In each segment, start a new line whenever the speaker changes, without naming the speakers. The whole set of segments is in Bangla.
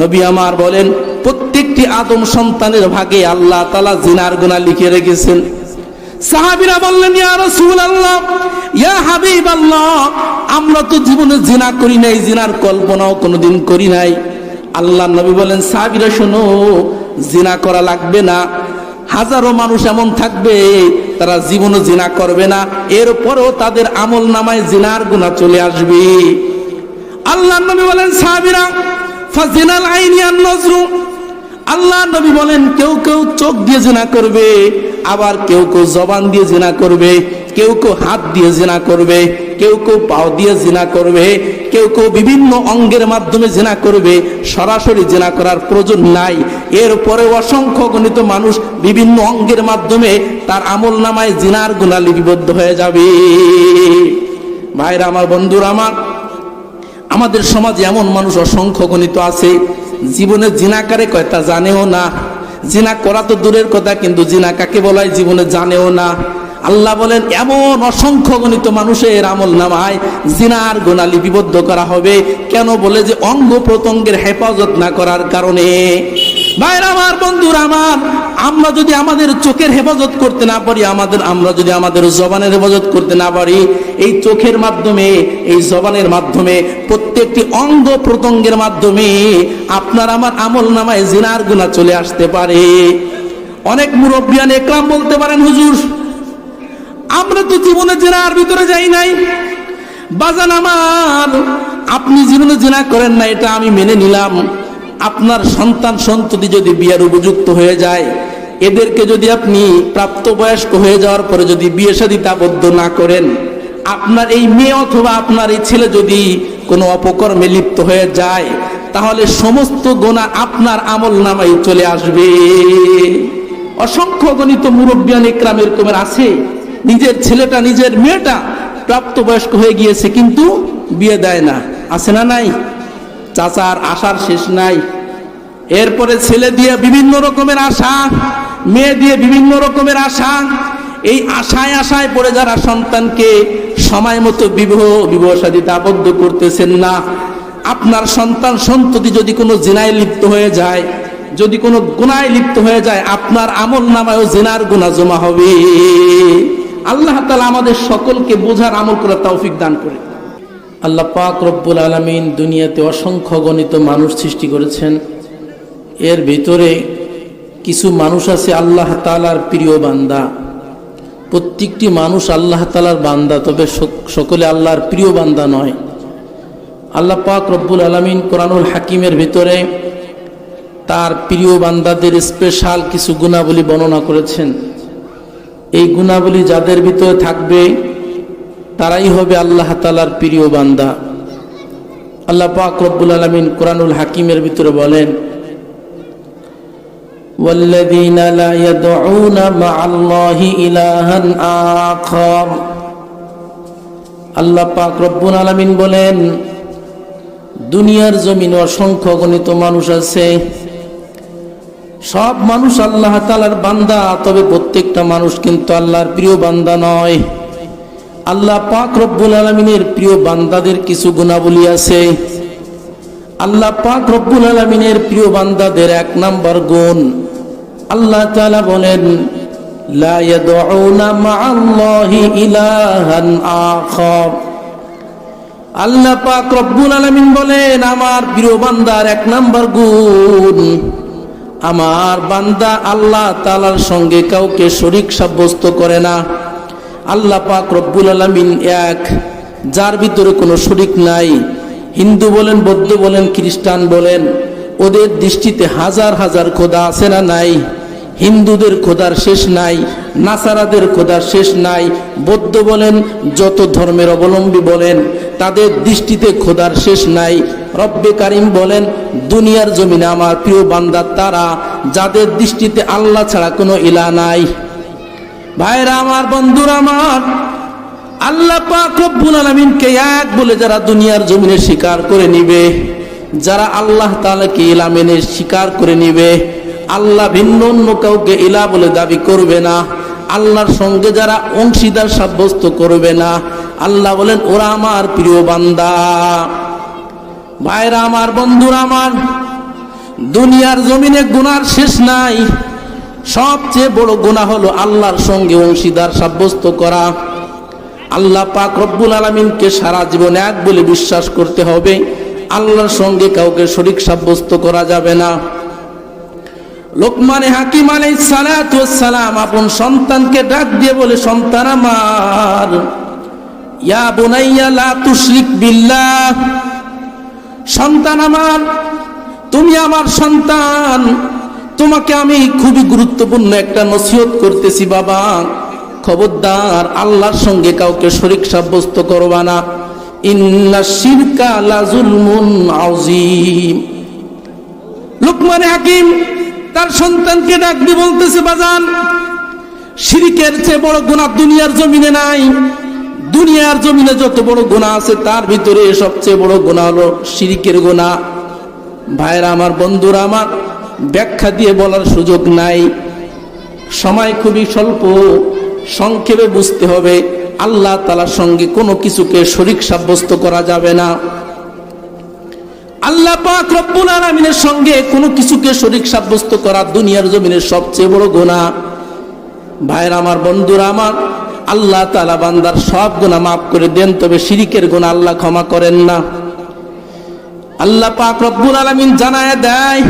নবী আমার বলেন, প্রত্যেকটি আদম সন্তানের ভাগে আল্লাহ তালা জিনার গুণা লিখে রেখেছেন। সাহাবিরা বললেন আল্লাহ ইয়া আমরা তো জীবনে জিনা করি নাই, জিনার কল্পনাও কোনোদিন করি নাই। আল্লাহ নবী বলেন, সাহাবিরা, শোনো, জিনা করা লাগবে না। হাজারো মানুষ এমন থাকবে, তারা জীবনে জিনা করবে না। এরপরেও তাদের আমল নামায় জিনার গুণা চলে আসবে। আল্লাহ নবী বলেন, সাহাবিরা ফাজিনাল আইনিয়ান নজরু। আল্লাহ নবী বলেন, কেউ কেউ চোখ দিয়ে জেনা করবে, আবার কেউ কেউ জবান দিয়ে জেনা করবে, কেউ কেউ হাত দিয়ে জেনা করবে, কেউ কেউ পাও দিয়ে জেনা করবে, কেউ কেউ বিভিন্ন অঙ্গের মাধ্যমে জেনা করবে, সরাসরি জেনা করার প্রয়োজন নাই। এরপরে অসংখ্য গণিত মানুষ বিভিন্ন অঙ্গের মাধ্যমে তার আমল নামায় জিনার গুণা লিপিবদ্ধ হয়ে যাবে। ভাইরা, আমার বন্ধুরা, আমার আমাদের সমাজে এমন মানুষ অসংখ্য গণিত আছে। জীবনে জিনাকারে কয় জানেও না। জিনা করা তো দূরের কথা, কিন্তু জিনা কাকে বলায় জীবনে জানেও না। আল্লাহ বলেন, এমন অসংখ্য গণিত মানুষের আমল নামায় জিনার গোনা লিপিবদ্ধ করা হবে। কেন বলে যে অঙ্গ প্রত্যঙ্গের হেফাজত না করার কারণে? ভাইরা আমার, বন্ধুরা আমার, আমরা যদি আমাদের চোখের হেফাজত করতে না পারি, আমাদের, আমরা যদি আমাদের জবানের হেফাজত করতে না পারি এই চোখের মাধ্যমে, এই জবানের মাধ্যমে, প্রত্যেকটি অঙ্গ প্রত্যঙ্গের মাধ্যমে আপনার আমার আমল নামায় জিনার গুণা চলে আসতে পারে। অনেক মুরব্বিয়ান একরাম বলতে পারেন, হুজুর। আমরা তো জীবনে জেনার ভিতরে যাই নাই। বাজান আমার, আপনি জীবনে জেনা করেন না, এটা আমি মেনে নিলাম। আপনার সন্তান সন্ততি যদি বিয়ের উপযুক্ত হয়ে যায়, এদেরকে যদি আপনি প্রাপ্তবয়স্ক হয়ে যাওয়ার পরে যদি বিয়ে শাদিতে আবদ্ধ না করেন আপনার এই মেয়ে অথবা আপনার এই ছেলে যদি কোনো অপকর্মে লিপ্ত হয়ে যায়, তাহলে সমস্ত গোনা আপনার আমল নামাই চলে আসবে। অসংখ্য গণিত মুরব্বিয়ান ইকরাম এরকমের আছে। নিজের ছেলেটা, নিজের মেয়েটা প্রাপ্তবয়স্ক হয়ে গিয়েছে, কিন্তু বিয়ে দেয় না। আছে না নাই? চাচার আশার শেষ নাই। এরপরে ছেলে দিয়ে বিভিন্ন রকমের আশা, মেয়ে দিয়ে বিভিন্ন রকমের আশা এই আশায় আশায় পড়ে যারা সন্তানকে সময় মতো বিবাহ বিবাহ সাদিতে আবদ্ধ করতেছেন না, আপনার সন্তান সন্ততি যদি কোনো জিনায় লিপ্ত হয়ে যায়, যদি কোনো গুনায় লিপ্ত হয়ে যায়, আপনার আমল নামায়ও জেনার গুণা জমা হবে। আল্লাহ তালা আমাদের সকলকে বোঝার আমল করার তৌফিক দান করে আল্লাহ পাক রব্বুল আলমিন দুনিয়াতে অসংখ্য গণিত মানুষ সৃষ্টি করেছেন। এর ভিতরে কিছু মানুষ আছে আল্লাহ তালার প্রিয় বান্দা। প্রত্যেকটি মানুষ আল্লাহ তালার বান্দা, তবে সকলে আল্লাহর প্রিয় বান্দা নয়। আল্লাহ পাক রব্বুল আলমিন কোরআনুল হাকিমের ভিতরে তার প্রিয় বান্দাদের স্পেশাল কিছু গুণাবলী বর্ণনা করেছেন। এই গুণাবলী যাদের ভিতরে থাকবে, তারাই হবে আল্লাহ তালার প্রিয় বান্দা। আল্লাহ পাক রব্বুল আলমিন কোরআনুল হাকিমের ভিতরে বলেন والذين لا يدعون مع الله إلها آخر আল্লাহ পাক রব্বুল আলামিন বলেন দুনিয়ার জমিন অসংখ্য গণিত মানুষ আছে সব মানুষ আল্লাহ তালার বান্দা তবে প্রত্যেকটা মানুষ কিন্তু আল্লাহর প্রিয় বান্দা নয় আল্লাহ পাক রব্বুল আলমিনের প্রিয় বান্দাদের কিছু গুণাবলী আছে আল্লাহ পাক রব্বুল আলমিনের প্রিয় বান্দাদের এক নাম্বার গুণ আল্লাহ তাআলা বলেন, লা ইয়াদউনা মা'আল্লাহি ইলাহান আখার। আল্লাহ পাক আলামিন বলেন, আমার প্রিয় বান্দার এক নাম্বার গুণ, আমার বান্দা আল্লাহ তাআলার সঙ্গে কাউকে শরিক সাব্যস্ত করে না। আল্লাহ পাক রব্বুল আলামিন এক, যার ভিতরে কোনো শরিক নাই। হিন্দু বলেন, বৌদ্ধ বলেন, খ্রিস্টান বলেন, ওদের দৃষ্টিতে হাজার হাজার খোদা আছে না নাই? হিন্দুদের খোদার শেষ নাই, নাসারাদের খোদার শেষ নাই। বৌদ্ধ বলেন, যত ধর্মের অবলম্বী বলেন, তাদের দৃষ্টিতে খোদার শেষ নাই। রব্বে কারিম বলেন, দুনিয়ার জমিনে আমার প্রিয় বান্দার তারা, যাদের দৃষ্টিতে আল্লাহ ছাড়া কোনো ইলা নাই। ভাইরা আমার, বন্ধুরা আমার, আল্লাহ পাক রব্বুল আলামিনকে এক বলে যারা দুনিয়ার জমিনে স্বীকার করে নিবে, যারা আল্লাহ তাআলাকে ইলা মেনে স্বীকার করে নিবে আল্লাহ ভিন্ন অন্য কাউকে ইলা বলে দাবি করবে না। আল্লাহর সঙ্গে যারা অংশীদার সাব্যস্ত করবে না। আল্লাহ বলেন, ওরা আমার প্রিয় বান্দা। ভাইরা আমার, বন্ধুরা আমার, দুনিয়ার জমিনে গুনার শেষ নাই। সবচেয়ে বড় গুণা হলো আল্লাহর সঙ্গে অংশীদার সাব্যস্ত করা। আল্লাহ পাক রব্বুল আলমিনকে সারা জীবন এক বলে বিশ্বাস করতে হবে। আল্লাহর সঙ্গে কাউকে শরিক সাব্যস্ত করা যাবে না। লোকমানে হাকিম আলাই সালাম আপন সন্তানকে ডাক দিয়ে বলে, সন্তান আমার, ইয়া বুনাইয়া লা তুশরিক বিল্লাহ, সন্তান আমার, তুমি আমার সন্তান, তোমাকে আমি খুবই গুরুত্বপূর্ণ একটা নসিহত করতেছি, বাবা। খবরদার, আল্লাহর সঙ্গে কাউকে শরিক সাব্যস্ত করবা না। ইন্না শিরকা লাজুলমুন আযীম। লুকমান হাকিম তার সন্তানকে ডাকবি বলতেছে, বাজান শিরিকের চেয়ে বড় গুণা দুনিয়ার জমিনে নাই। দুনিয়ার জমিনে যত বড় গুণা আছে, তার ভিতরে সবচেয়ে বড় গুণা হলো শিরিকের গুণা ভাইরা আমার, বন্ধুরা আমার, ব্যাখ্যা দিয়ে বলার সুযোগ নাই। সময় খুবই স্বল্প, সংক্ষেপে বুঝতে হবে। আল্লাহ তালার সঙ্গে কোনো কিছুকে শরিক সাব্যস্ত করা যাবে না। আল্লাহ পাক রব্বুল আলামিনের সঙ্গে কোনো কিছুকে শরিক সাব্যস্ত করা দুনিয়ার জমিনের সবচেয়ে বড় গুনাহ। ভাইরা আমার, বন্ধুরা আমার, আল্লাহ তাআলা বান্দার সব গুনাহ মাফ করে দেন, তবে শিরিকের গুনাহ আল্লাহ ক্ষমা করেন না। আল্লাহ পাক রব্বুল আলামিন জানায় দেয়,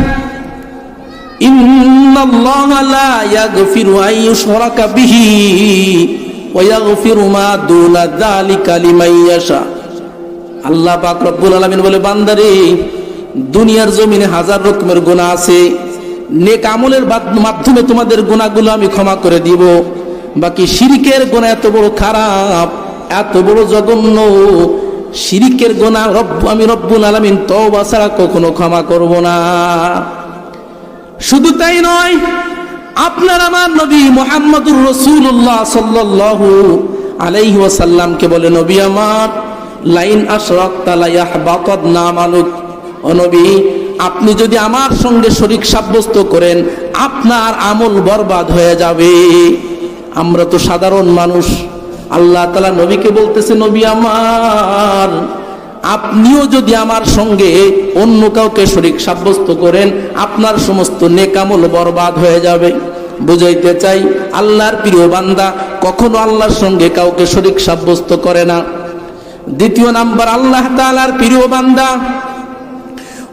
ইন্নাল্লাহা লা ইয়াগফিরু আন ইউশরাকা বিহি ওয়া ইয়াগফিরু মা দুনা যালিকা লিমান ইয়াশা। আল্লাহ পাক রব্বুল আলামিন বলে, বান্দারে, দুনিয়ার জমিনে হাজার রকমের গুনাহ আছে। নেক আমলের মাধ্যমে তোমাদের গুনাহগুলো আমি ক্ষমা করে দিব। বাকি শিরিকের গুনাহ এত বড় খারাপ, এত বড় জঘন্য। শিরিকের গুনাহ রব্ব আমি রব্বুল আলামিন তওবা ছাড়া কখনো ক্ষমা করব না। শুধু তাই নয়, আপনার আমার নবী মোহাম্মদুর রসুল্লাহ সাল্লাল্লাহু আলাইহি ওয়াসাল্লামকে বলে, নবী আমার লাইন আশরাক তালায়াহ বাকদ নাম আলুক ও নবী, আপনি যদি আমার সঙ্গে শরিক সাব্যস্ত করেন, আপনার আমল বরবাদ হয়ে যাবে। আমরা তো সাধারণ মানুষ। আল্লাহ তালা নবীকে বলতেছে, নবী আমার, আপনিও যদি আমার সঙ্গে অন্য কাউকে শরিক সাব্যস্ত করেন, আপনার সমস্ত নেকামল বরবাদ হয়ে যাবে। বুঝাইতে চাই, আল্লাহর প্রিয় বান্দা কখনো আল্লাহর সঙ্গে কাউকে শরিক সাব্যস্ত করে না। দ্বিতীয় নাম্বার আল্লাহ তাআলার প্রিয় বান্দা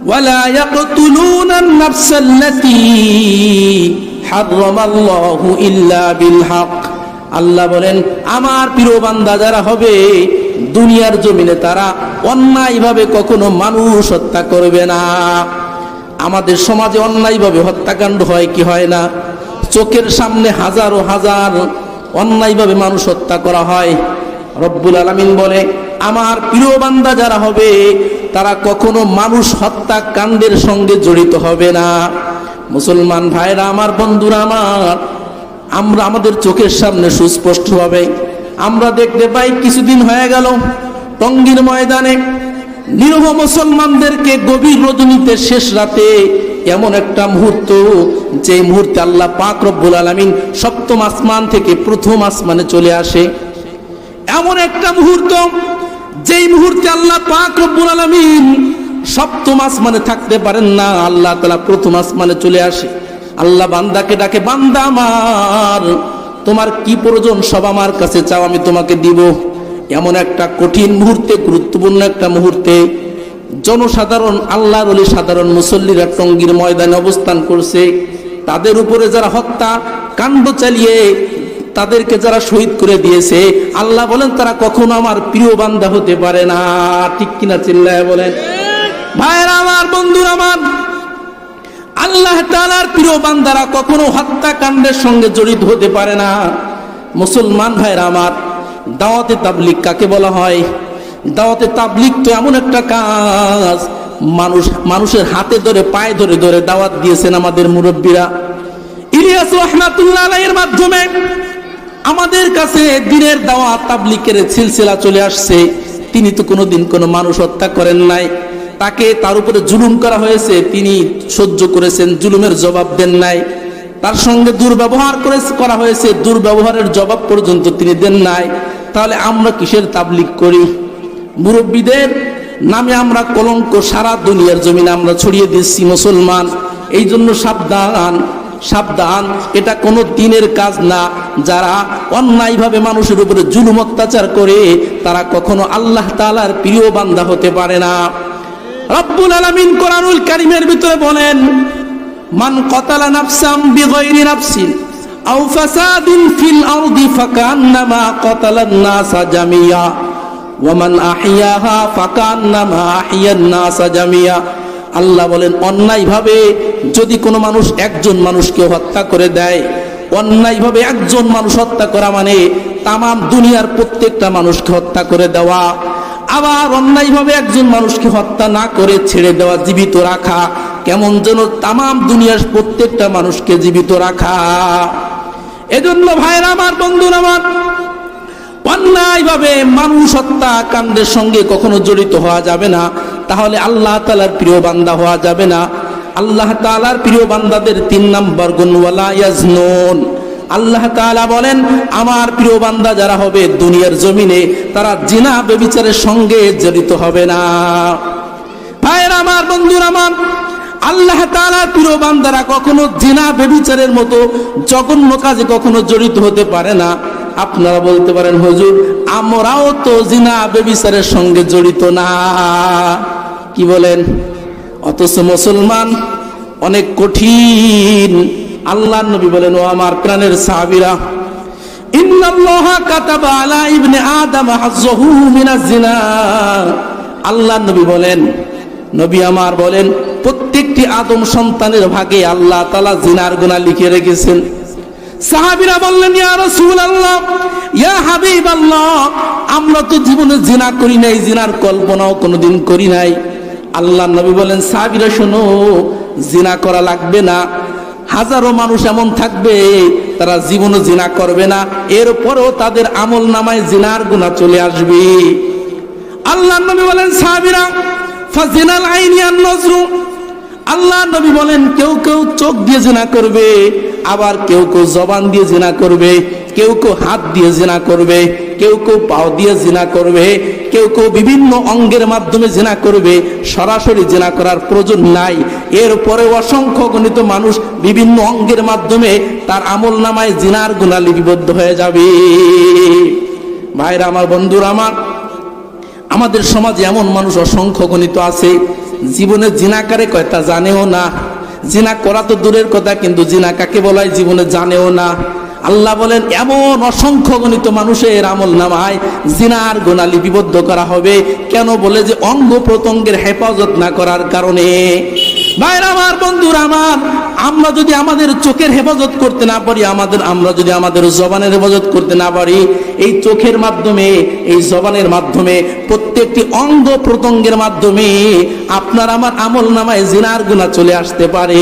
ولا يقتلون النفس التي حرم الله إلا بالحق আল্লাহ বলেন আমার প্রিয় বান্দা যারা হবে দুনিয়ার জমিনে তারা অন্যায়ভাবে কখনো মানুষ হত্যা করবে না আমাদের সমাজে অন্যায়ভাবে হত্যাকাণ্ড হয় কি হয় না চোখের সামনে হাজারো হাজার অন্যায়ভাবে মানুষ হত্যা করা হয় রব্বুল আলামিন বলে আমার প্রিয় বান্দা যারা হবে, তারা কখনো মানুষ হত্যা কাণ্ডের সঙ্গে জড়িত হবে না। মুসলমান ভাইরা, আমার বন্ধুরা, আমার, আমরা আমাদের চোখের সামনে সুস্পষ্ট হবে। আমরা দেখতে পাই কিছুদিন হয়ে গেল, টঙ্গীর ময়দানে নিরহ মুসলমানদেরকে গভীর রজনীতে শেষ রাতে এমন একটা মুহূর্ত যে মুহূর্তে আল্লাহ পাক রব্বুল আলামিন সপ্তম আসমান থেকে প্রথম আসমানে চলে আসে। এমন একটা মুহূর্ত যেই মুহূর্তে আল্লাহ পাক রব্বুল আলামিন সপ্তম আসমানে থাকতে পারেন না, আল্লাহ তাআলা প্রথম আসমানে চলে আসে। আল্লাহ বান্দাকে ডাকে, বান্দা আমার, তোমার কি প্রয়োজন সব আমার কাছে চাও, আমি তোমাকে দিব। এমন একটা কঠিন মুহূর্তে, গুরুত্বপূর্ণ একটা মুহূর্তে জনসাধারণ, আল্লাহর অলি সাধারণ মুসল্লিরা টঙ্গীর ময়দানে অবস্থান করছে। তাদের উপরে যারা হত্যা কাণ্ড চালিয়ে তাদেরকে যারা শহীদ করে দিয়েছে, আল্লাহ বলেন, তারা কখনো আমার প্রিয় বান্দা হতে পারে না। ঠিক কিনা চিল্লায় বলেন। ভাইয়েরা আমার, বন্ধুরা আমার, আল্লাহ তাআলার প্রিয় বান্দারা কখনো হত্যাকাণ্ডের সঙ্গে জড়িত হতে পারে না। মুসলমান ভাইরা আমার, দাওয়াতে তাবলিক কাকে বলা হয়? দাওয়াতে তাবলিক তো এমন একটা কাজ, মানুষ, মানুষের হাতে ধরে, পায়ে ধরে ধরে দাওয়াত দিয়েছেন আমাদের মুরব্বীরা। ইলিয়াস রহমাতুল্লাহ আলাইহির মাধ্যমে আমাদের কাছে দিনের দাওয়াত তাবলিকের সিলসিলা চলে আসছে। তিনি তো কোনোদিন কোনো মানুষ হত্যা করেন নাই। তাকে তার উপরে জুলুম করা হয়েছে। তিনি সহ্য করেছেন, জুলুমের জবাব দেন নাই। তার সঙ্গে দুর্ব্যবহার করে করা হয়েছে। দুর্ব্যবহারের জবাব পর্যন্ত তিনি দেন নাই। তাহলে আমরা কিসের তাবলিক করি? মুরব্বীদের নামে আমরা কলঙ্ক সারা দুনিয়ার জমিনে আমরা ছড়িয়ে দিচ্ছি, মুসলমান। এই জন্য সাবধান। সাবধান, এটা কোনো দিনের কাজ না। যারা অন্যায়ভাবে মানুষের উপরে জুলুম অত্যাচার করে, তারা কখনো আল্লাহ তাআলার প্রিয় বান্দা হতে পারে না। রব্বুল আলামিন কোরআনুল কারিমের ভিতরে বলেন, মান কতালা নাফসাম বিগয়রি নাফসিন আও ফাসাদিন ফিল আরদি ফাকান্নামা কতালান নাসা জামিয়া। ওয়ামান আহিয়াহা ফাকান্নামা আহিয়ান নাসা জামিয়া। আল্লাহ বলেন, অন্যায়ভাবে যদি কোনো মানুষ একজন মানুষকে হত্যা করে দেয়, অন্যায়ভাবে একজন মানুষ হত্যা করা মানে তামাম দুনিয়ার প্রত্যেকটা মানুষকে হত্যা করে দেওয়া। আবার অন্যায়ভাবে একজন মানুষকে হত্যা না করে ছেড়ে দেওয়া, জীবিত রাখা, কেমন যেন তামাম দুনিয়ার প্রত্যেকটা মানুষকে জীবিত রাখা। এজন্য ভাইরা আমার, বন্ধুরা আমার, অন্যায়ভাবে মানুষ হত্যা কাণ্ডের সঙ্গে কখনো জড়িত হওয়া যাবে না। তাহলে আল্লাহ তালার প্রিয় বান্দা হওয়া যাবে না। আল্লাহ তালার প্রিয় বান্দাদের তিন নাম্বার গুণ ওয়ালা ইয়াজনুন। আল্লাহ তাআলা বলেন, আমার প্রিয় বান্দা যারা হবে দুনিয়ার জমিনে, তারা জিনা বেবিচারের সঙ্গে জড়িত হবে না। ভাইয়ের আমার, বন্ধুর আমার, আল্লাহ তাআলার প্রিয় বান্দারা কখনো জিনা বেবিচারের মতো জঘন্য কাজে কখনো জড়িত হতে পারে না। আপনারা বলতে পারেন, হুজুর, আমরাও তো জিনা বেবিচারের সঙ্গে জড়িত না। কি বলেন? অথচ মুসলমান অনেক কঠিন। আল্লাহ নবী বলেন, ও আমার প্রাণের সাহাবিরা আল্লাহ নবী বলেন, নবী আমার বলেন, প্রত্যেকটি আদম সন্তানের ভাগে আল্লাহ তাআলা জিনার গুনাহ লিখে রেখেছেন। সাহাবীরা বললেন, ইয়া রাসূলুল্লাহ, ইয়া হাবিবাল্লাহ, আমরা তো জীবনে জিনা করি নাই, জিনার কল্পনাও কোনোদিন করি নাই। আল্লাহ নবী বলেন, সাহাবীরা, শোনো, জিনা করা লাগবে না। হাজারো মানুষ এমন থাকবে, তারা জীবনে জিনা করবে না। এরপরেও তাদের আমল নামায় জিনার গুণা চলে আসবে। আল্লাহ নবী বলেন, সাহাবীরা, ফাজিনাল আইনি আন নজরু। আল্লাহ নবী বলেন, কেউ কেউ চোখ দিয়ে জিনা করবে, আবার কেউ কেউ জবান দিয়ে জিনা করবে। কেউ কেউ হাত দিয়ে জিনা করবে, কেউ কেউ পাও দিয়ে জিনা করবে, কেউ কেউ বিভিন্ন অঙ্গের মাধ্যমে জিনা করবে, সরাসরি জিনা করার প্রয়োজন নাই। এরপরে অসংখ্য গণিত মানুষ বিভিন্ন অঙ্গের মাধ্যমে তার আমল নামায় জিনার গুণা লিপিবদ্ধ হয়ে যাবে। ভাইরা আমার বন্ধুরা আমার, আমাদের সমাজে এমন মানুষ অসংখ্য গণিত আছে, জীবনে জিনাকারে কয়টা জানেও না। জিনা করা তো দূরের কথা, কিন্তু জিনা কাকে বলায়? জীবনে জানেও না। আল্লাহ বলেন, এমন অসংখ্য গণিত মানুষের আমল নামায় জিনার গোনা লিপিবদ্ধ করা হবে। কেন বলে যে অঙ্গ প্রত্যঙ্গের হেফাজত না করার কারণে? ভাইরা আমার, বন্ধুরা আমার, আমরা যদি আমাদের চোখের হেফাজত করতে না পারি, আমাদের, আমরা যদি আমাদের জবানের হেফাজত করতে না পারি, এই চোখের মাধ্যমে, এই জবানের মাধ্যমে, প্রত্যেকটি অঙ্গ প্রত্যঙ্গের মাধ্যমে আপনার আমার আমল নামায় জিনার গুণা চলে আসতে পারে।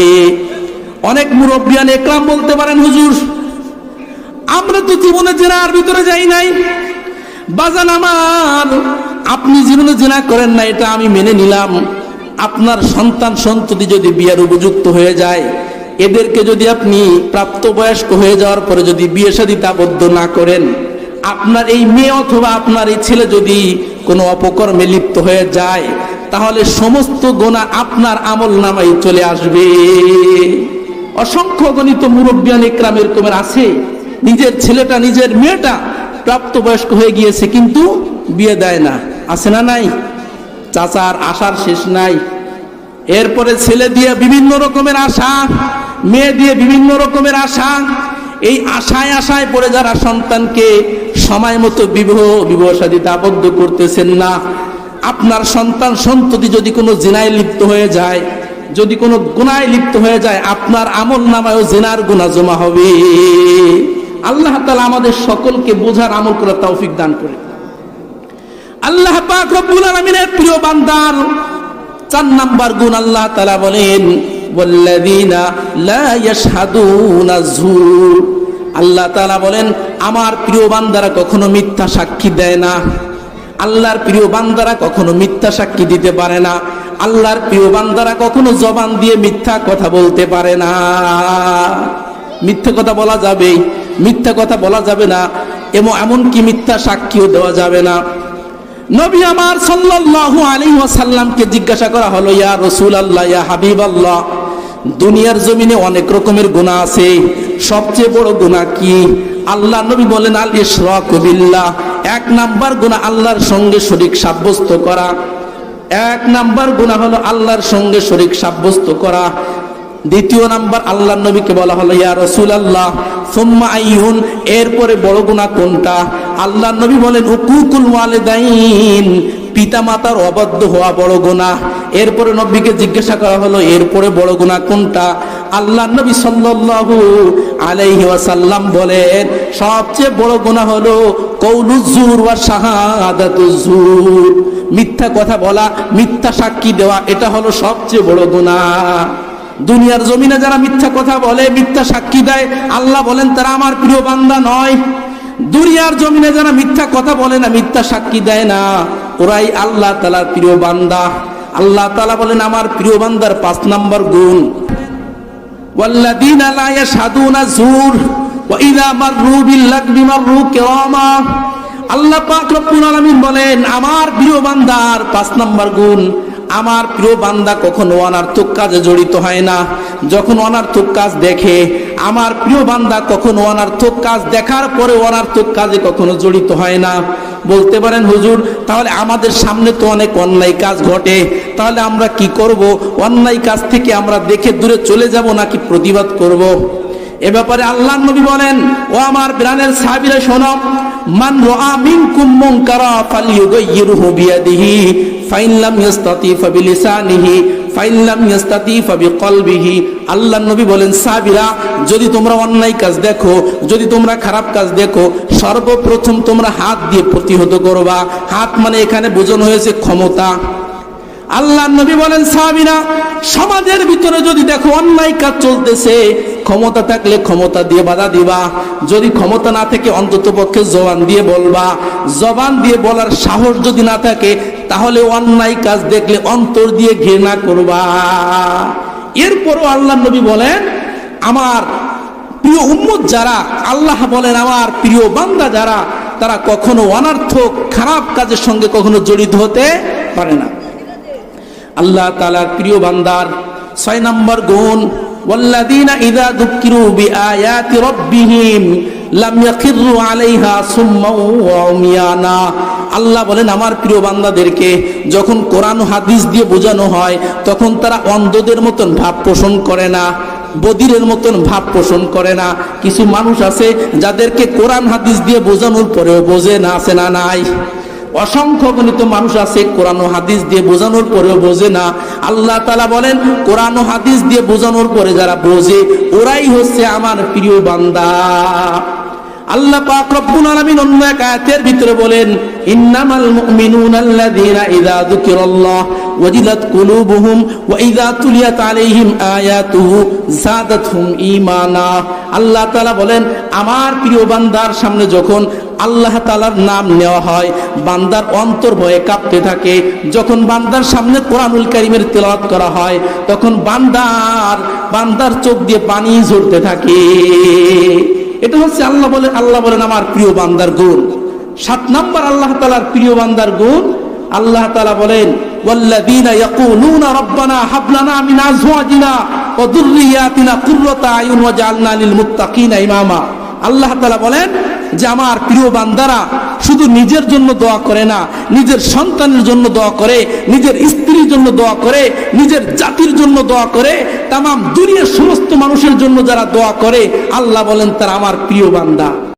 অনেক মুরব্বিয়ান একরাম বলতে পারেন, হুজুর আমরা তো জীবনে জেনার ভিতরে যাই নাই। বাজান আমার, আপনি জীবনে জেনা করেন না, এটা আমি মেনে নিলাম। আপনার সন্তান সন্ততি যদি বিয়ের উপযুক্ত হয়ে যায়, এদেরকে যদি আপনি প্রাপ্তবয়স্ক হয়ে যাওয়ার পরে যদি বিয়ে শাদিতে আবদ্ধ না করেন, আপনার এই মেয়ে অথবা আপনার এই ছেলে যদি কোনো অপকর্মে লিপ্ত হয়ে যায়, তাহলে সমস্ত গোনা আপনার আমল নামাই চলে আসবে। অসংখ্য গণিত মুরব্বিয়ান একরাম এরকমের আছে। নিজের ছেলেটা, নিজের মেয়েটা প্রাপ্তবয়স্ক হয়ে গিয়েছে, কিন্তু বিয়ে দেয় না। আছে না নাই? চাচার আশার শেষ নাই। এরপরে ছেলে দিয়ে বিভিন্ন রকমের আশা, মেয়ে দিয়ে বিভিন্ন রকমের আশা। এই আশায় আশায় পড়ে যারা সন্তানকে সময় মতো বিবাহ বিবাহ সাদিতে আবদ্ধ করতেছেন না। আপনার সন্তান সন্ততি যদি কোনো জিনায় লিপ্ত হয়ে যায়, যদি কোনো গুনায় লিপ্ত হয়ে যায়, আপনার আমল নামায়ও জেনার গুণা জমা হবে। আল্লাহ তালা আমাদের সকলকে বোঝার আমল করার তৌফিক দান করে আল্লাহ পাক রব্বুল প্রিয় বান্দার চার নাম্বার গুণ আল্লাহ তাআলা বলেন আল্লাহ বলেন, আমার প্রিয় বান্দারা কখনো মিথ্যা সাক্ষী দেয় না। আল্লাহর প্রিয় বান্দারা কখনো মিথ্যা সাক্ষী দিতে পারে না। আল্লাহর প্রিয় বান্দারা কখনো জবান দিয়ে মিথ্যা কথা বলতে পারে না। মিথ্যা কথা বলা যাবে মিথ্যা কথা বলা যাবে না, এবং এমনকি মিথ্যা সাক্ষীও দেওয়া যাবে না। নবী আমার সাল্লাল্লাহু আলাইহি ওয়াসাল্লামকে জিজ্ঞাসা করা হলো, ইয়া রাসূলুল্লাহ, ইয়া হাবিবাল্লাহ, দুনিয়ার জমিনে অনেক রকমের গুণা আছে। সবচেয়ে বড় গুণা কি? আল্লাহ নবী বলেন, আল ইশরাক বিল্লাহ, এক নাম্বার গুনাহ আল্লাহর সঙ্গে শরিক সাব্যস্ত করা। এক নাম্বার গুণা হলো আল্লাহর সঙ্গে শরিক সাব্যস্ত করা। দ্বিতীয় নাম্বার আল্লাহ নবীকে বলা হলো, ইয়া রসুল আল্লাহ সোম্মা আইহুন এরপরে বড় গুণা কোনটা? আল্লাহ নবী বলেন, উকুকুল ওয়ালেদাইন পিতা মাতার অবাধ্য হওয়া বড় গুণা এরপরে নবীকে জিজ্ঞাসা করা হলো, এরপরে বড় গুণা কোনটা? আল্লাহ নবী সাল্লাল্লাহু আলাইহি ওয়াসাল্লাম বলেন, সবচেয়ে বড় গুণা হলো কৌলুজুর ওয়া শাহাদাতুজুর মিথ্যা কথা বলা, মিথ্যা সাক্ষী দেওয়া, এটা হলো সবচেয়ে বড় গুণা দুনিয়ার জমিনে যারা মিথ্যা কথা বলে, মিথ্যা সাক্ষী দেয়, আল্লাহ বলেন, তারা আমার প্রিয় বান্দা নয়। দুনিয়ার জমিনে যারা মিথ্যা কথা বলে না, মিথ্যা সাক্ষী দেয় না। ওরাই আল্লাহ তালার প্রিয় বান্দা। আল্লাহ তালা বলেন, আমার প্রিয় বান্দার পাঁচ নম্বর গুণ। আল্লাহ পাক রব্বুল আলামিন বলেন, আমার প্রিয় বান্দার পাঁচ নম্বর গুণ। আমার প্রিয় বান্দা কখনো অনার্থক কাজে জড়িত হয় না। যখন অনার্থক কাজ দেখে, আমার প্রিয় বান্দা কখনো অনার্থক কাজ দেখার পরে অনার্থক কাজে কখনো জড়িত হয় না। বলতে পারেন, হুজুর, তাহলে আমাদের সামনে তো অনেক অন্যায় কাজ ঘটে। তাহলে আমরা কি করব? অন্যায় কাজ থেকে আমরা দেখে দূরে চলে যাব নাকি প্রতিবাদ করব। এ ব্যাপারে আল্লাহ নবী বলেন, ও আমার প্রাণের সাহাবীরা, শোনো, মান রাআ মিনকুম মুনকারা ফালইউগাইয়িরহু বিয়াদিহি। ফাইন লাম ইস্তাতি ফাবিলিসানিহি ফাইনলাম ইস্তাতি ফাবিকলবিহি। আল্লাহ নবী বলেন, সাবিরা, যদি তোমরা অন্যায় কাজ দেখো, যদি তোমরা খারাপ কাজ দেখো, সর্বপ্রথম তোমরা হাত দিয়ে প্রতিহত করবা। হাত মানে এখানে বোঝানো হয়েছে ক্ষমতা। আল্লাহ নবী বলেন সাহাবিনা সমাজের ভিতরে যদি দেখো অন্যায় কাজ চলতেছে, ক্ষমতা থাকলে ক্ষমতা দিয়ে বাধা দিবা। যদি ক্ষমতা না থাকে, অন্তত পক্ষে জবান দিয়ে বলবা। জবান দিয়ে বলার সাহস যদি না থাকে, তাহলে অন্যায় কাজ দেখলে অন্তর দিয়ে ঘৃণা করবা। এরপরও আল্লাহ নবী বলেন, আমার প্রিয় উম্মত যারা, আল্লাহ বলেন, আমার প্রিয় বান্দা যারা, তারা কখনো অনার্থক, খারাপ কাজের সঙ্গে কখনো জড়িত হতে পারে না। আল্লাহ তালার প্রিয় বান্দার ছয় নম্বর গুণ ওয়াল্লাদিনা ইদা দুঃখিরু বি আয়াতি রব্বিহিম লাম ইয়াকিরু আলাইহা সুম্মা আল্লাহ বলেন, আমার প্রিয় বান্দাদেরকে যখন কোরআন হাদিস দিয়ে বোঝানো হয়, তখন তারা অন্ধদের মতন ভাব পোষণ করে না, বদিরের মতন ভাব পোষণ করে না। কিছু মানুষ আছে যাদেরকে কোরআন হাদিস দিয়ে বোঝানোর পরেও বোঝে না আছে না, নাই। অসংখ্য গণিত মানুষ আছে, কোরআন হাদিস দিয়ে বোঝানোর পরেও বোঝে না। আল্লাহ তালা বলেন, কোরআন হাদিস দিয়ে বোঝানোর পরে যারা বোঝে, ওরাই হচ্ছে আমার প্রিয় বান্দা। আল্লাহ পাক রব্বুল আলামিন অন্য এক আয়াতের ভিতরে বলেন, ইন্নামাল মুমিনুনা আল্লাযীনা ইযা যুকিরাল্লাহ ওয়াজিলাত কুলুবুহুম ওয়া ইযা তুলিয়াত আলাইহিম আয়াতুহু যাদাতহুম ঈমানা। আল্লাহ তাআলা বলেন, আমার প্রিয় বান্দার সামনে যখন আল্লাহ তালার নাম নেওয়া হয় বান্দার অন্তর ভয়ে কাঁপতে থাকে যখন বান্দার সামনে কোরআনুল কারিমের তেলাওয়াত করা হয় তখন বান্দার বান্দার চোখ দিয়ে পানি ঝরতে থাকে এটা হচ্ছে আল্লাহ বলে আল্লাহ বলেন আমার প্রিয় বান্দার গুণ সাত নাম্বার আল্লাহ তালার প্রিয় বান্দার গুণ আল্লাহ তালা বলেন والذين يقولون ربنا هب لنا من ازواجنا وذرياتنا قرة اعين واجعلنا للمتقين اماما আল্লাহ তালা বলেন যে আমার প্রিয় বান্দারা শুধু নিজের জন্য দোয়া করে না, নিজের সন্তানের জন্য দোয়া করে, নিজের স্ত্রীর জন্য দোয়া করে, নিজের জাতির জন্য দোয়া করে তাম দুনিয়ার সমস্ত মানুষের জন্য যারা দোয়া করে, আল্লাহ বলেন তারা আমার প্রিয় বান্দা।